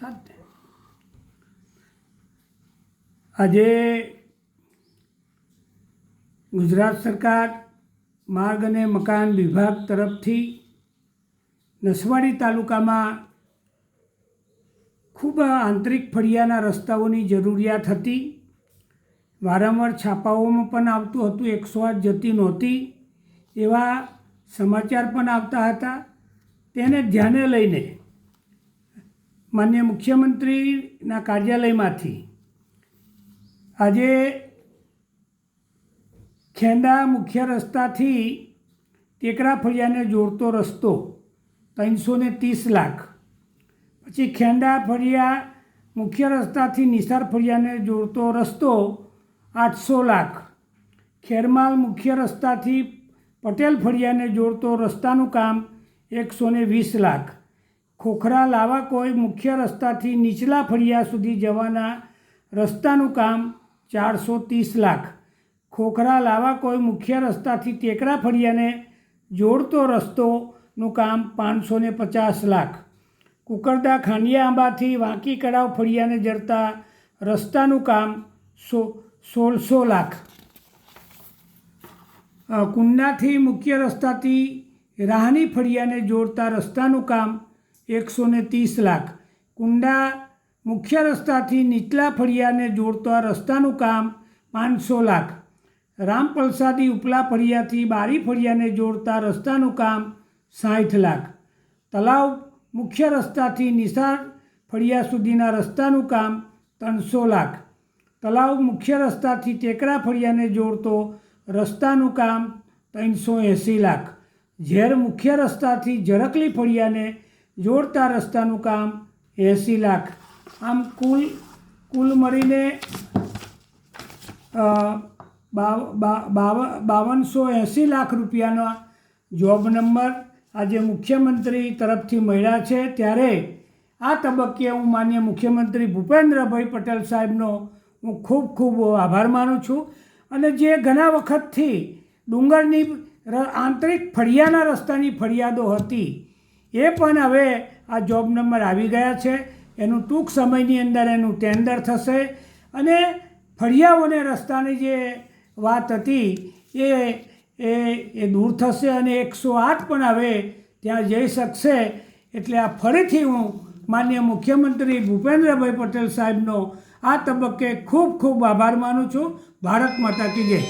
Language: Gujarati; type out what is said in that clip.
થાત. આજે ગુજરાત સરકાર માર્ગ અને મકાન વિભાગ તરફથી નસવાડી તાલુકામાં ખૂબ આંતરિક ફળિયાના રસ્તાઓની જરૂરિયાત હતી. વારંવાર છાપાઓમાં પણ આવતું હતું, એકસો આઠ જતી નહોતી. એવા સમાચાર પણ આવતા હતા. તેને ધ્યાને લઈને માન્ય મુખ્યમંત્રીના કાર્યાલયમાંથી આજે ખેંડા મુખ્ય રસ્તાથી ટેકરા ફળિયાને જોડતો રસ્તો ત્રણસો ને ત્રીસ લાખ. પછી ખેંડા ફળિયા મુખ્ય રસ્તાથી નિસાર ફળિયાને જોડતો રસ્તો આઠસો લાખ. ખેરમાલ મુખ્ય રસ્તાથી પટેલ ફળિયાને જોડતો રસ્તાનું કામ એકસો વીસ લાખ. ખોખરા લાવા કોઈ મુખ્ય રસ્તાથી નીચલા ફળિયા સુધી જવાના રસ્તાનું કામ ચારસો ત્રીસ લાખ. ખોખરા લાવા કોઈ મુખ્ય રસ્તાથી ટેકરા ફળિયાને જોડતો રસ્તોનું કામ પાંચસો ને પચાસ લાખ. કુકરદા ખાંડિયા આંબાથી વાંકી કડાવ ફળિયાને જડતા રસ્તાનું કામ સો સોળસો લાખ. અ, કુંડાથી મુખ્ય રસ્તાથી રાહની ફળિયાને જોડતા રસ્તાનું કામ એકસો ને ત્રીસ લાખ. કુંડા મુખ્ય રસ્તાથી નીચલા ફળિયાને જોડતા રસ્તાનું કામ પાંચસો લાખ. રામપલસાદી ઉપલા ફળિયાથી બારી ફળિયાને જોડતા રસ્તાનું કામ સાઠ લાખ. તલાવ મુખ્ય રસ્તાથી નિસાર ફળિયા સુધીના રસ્તાનું કામ ત્રણસો લાખ. તલાવ મુખ્ય રસ્તાથી ટેકરા ફળિયાને જોડતો રસ્તાનું કામ ત્રણસો એંસી લાખ. ઝેર મુખ્ય રસ્તાથી ઝરકલી ફળિયાને જોડતા રસ્તાનું કામ એંસી લાખ. આમ કુલ કુલ મળીને બાવનસો એંસી લાખ રૂપિયાના જોબ નંબર આજે મુખ્યમંત્રી તરફથી મળ્યા છે. ત્યારે આ તબક્કે હું માન્ય મુખ્યમંત્રી ભૂપેન્દ્રભાઈ પટેલ સાહેબનો હું ખૂબ ખૂબ આભાર માનું છું. અને જે ઘણા વખતથી ડુંગરની આંતરિક ફળિયાના રસ્તાની ફરિયાદો હતી એ પણ હવે આ જોબ નંબર આવી ગયા છે. એનું ટૂંક સમયની અંદર એનું ટેન્ડર થશે. અને ફળિયાઓને રસ્તાની જે વાત હતી એ એ એ દૂર થશે અને એકસો આઠ પણ હવે ત્યાં જઈ શકશે. એટલે આ ફરીથી હું માન્ય મુખ્યમંત્રી ભૂપેન્દ્રભાઈ પટેલ સાહેબનો આ તબક્કે ખૂબ ખૂબ આભાર માનું છું. ભારત માતા કી જય.